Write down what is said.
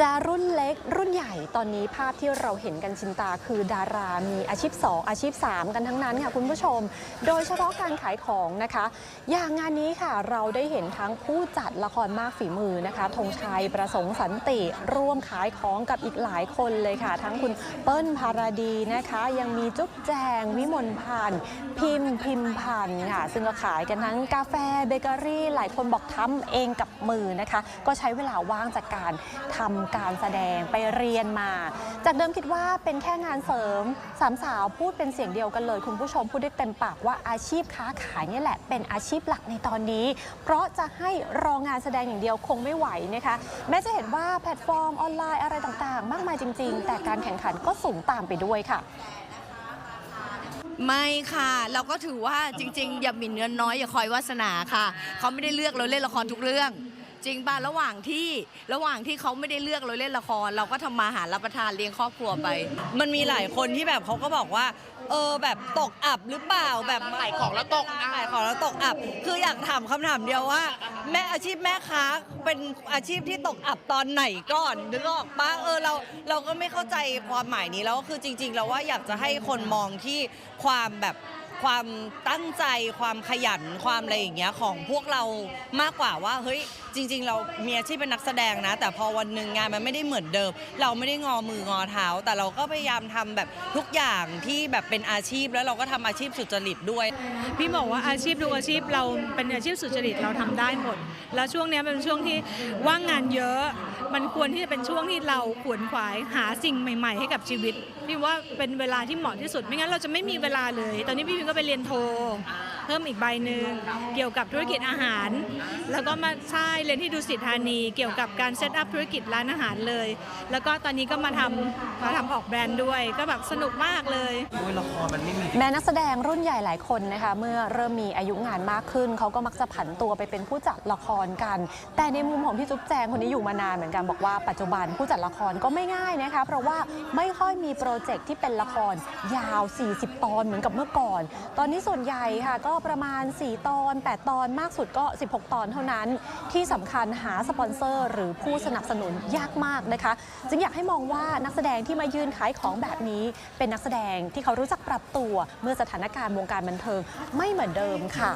จะรุ่นเล็กรุ่นใหญ่ตอนนี้ภาพที่เราเห็นกันชินตาคือดารามีอาชีพ 2 อาชีพ 3 กันทั้งนั้นค่ะคุณผู้ชม โดยเฉพาะการขายของนะคะ อย่างงานนี้ค่ะเราได้เห็นทั้งผู้จัดละครมากฝีมือนะคะธงชัยประสงค์สันติร่วมขายของกับอีกหลายคนเลยค่ะ ทั้งคุณเปิ้ลภารดีนะคะ ยังมีจุ๊บแจง วิมลพันธ์พิมพ์พิมพันธ์ค่ะซึ่งก็ขายกันทั้งกาแฟเบเกอรี่ หลายคนบอกทำเองกับมือนะคะ ก็ใช้เวลาว่างจากการทำการแสดงไปเรียนมา จากเดิมคิดว่าเป็นแค่งานเสริมสามสาวพูดเป็นเสียงเดียวกันเลย คุณผู้ชมพูดได้เต็มปากว่าอาชีพค้าขายนี่แหละเป็นอาชีพหลักในตอนนี้ เพราะจะให้รองานแสดงอย่างเดียวคงไม่ไหวนะคะแม้จะเห็นว่าแพลตฟอร์มออนไลน์อะไรต่างๆ มากมายจริง ๆ แต่การแข่งขันก็สูงตามไปด้วยค่ะไม่ค่ะ เราก็ถือว่าจริง ๆ อย่าหมิ่นเงินน้อยอย่าคอยวาสนาค่ะ เขาไม่ได้เลือกเราเล่นละครทุกเรื่อง จริงป่ะระหว่างที่ระหว่างที่เขาไม่ได้เลือกเราเล่นละคร เราก็ทำมาหารับประทานเลี้ยงครอบครัวไป มันมีหลายคนที่แบบเขาก็บอกว่า เออแบบตกอับหรือเปล่าแบบขายของแล้วตกอับขายของแล้วตกอับ คืออยากถามคำถามเดียวว่า แม่อาชีพแม่ค้าเป็นอาชีพที่ตกอับตอนไหนก่อนนึกออกปะเออเราเราก็ไม่เข้าใจความหมายนี้แล้วคือจริงๆเราว่าอยากจะให้คนมองที่ความแบบความตั้งใจความขยันความอะไรอย่างเงี้ยของพวกเรามากกว่าว่าเฮ้ย จริง ๆ เรามีอาชีพเป็นนักแสดงนะ แต่พอวันหนึ่งงานมันไม่ได้เหมือนเดิม เราไม่ได้งอมืองอเท้า แต่เราก็พยายามทำแบบทุกอย่างที่แบบเป็นอาชีพแล้วเราก็ทำอาชีพสุจริตด้วย พี่บอกว่าอาชีพทุกอาชีพเราเป็นอาชีพสุจริตเราทำได้หมด แล้วช่วงนี้เป็นช่วงที่ว่างงานเยอะ มันควรที่จะเป็นช่วงที่เราขวนขวายหาสิ่งใหม่ ๆ ให้กับชีวิตพี่ว่าเป็นเวลาที่เหมาะที่สุดไม่งั้นเราจะไม่มีเวลาเลย ตอนนี้พี่พิมก็ไปเรียนโท เพิ่มอีกใบหนึ่งเกี่ยวกับธุรกิจอาหาร แล้วก็มาใช่เรียนที่ดุสิตธานี เกี่ยวกับการเซตอัพธุรกิจร้านอาหารเลย แล้วก็ตอนนี้ก็มาทำมาทำออกแบรนด์ด้วย ก็แบบสนุกมากเลยด้วยละครมันไม่มีแม้นักแสดงรุ่นใหญ่หลายคนนะคะเมื่อเริ่มมีอายุงานมากขึ้น เขาก็มักจะผันตัวไปเป็นผู้จัดละครกัน แต่ในมุมของพี่จุ๊บแจงคนนี้อยู่มานานเหมือนกันบอกว่าปัจจุบันผู้จัดละครก็ไม่ง่ายนะคะ เพราะว่าไม่ค่อยมีโปรเจกต์ที่เป็นละครยาว 40 ตอนเหมือนกับเมื่อก่อน ตอนนี้ส่วนใหญ่ค่ะก็ประมาณ 4 ตอน 8 ตอนมากสุดก็ 16 ตอนเท่านั้น ที่สำคัญหาสปอนเซอร์ หรือผู้สนับสนุนยากมากนะคะ จึงอยากให้มองว่านักแสดงที่มายืนขายของแบบนี้ เป็นนักแสดงที่เขารู้จักปรับตัว เมื่อสถานการณ์วงการบันเทิงไม่เหมือนเดิมค่ะ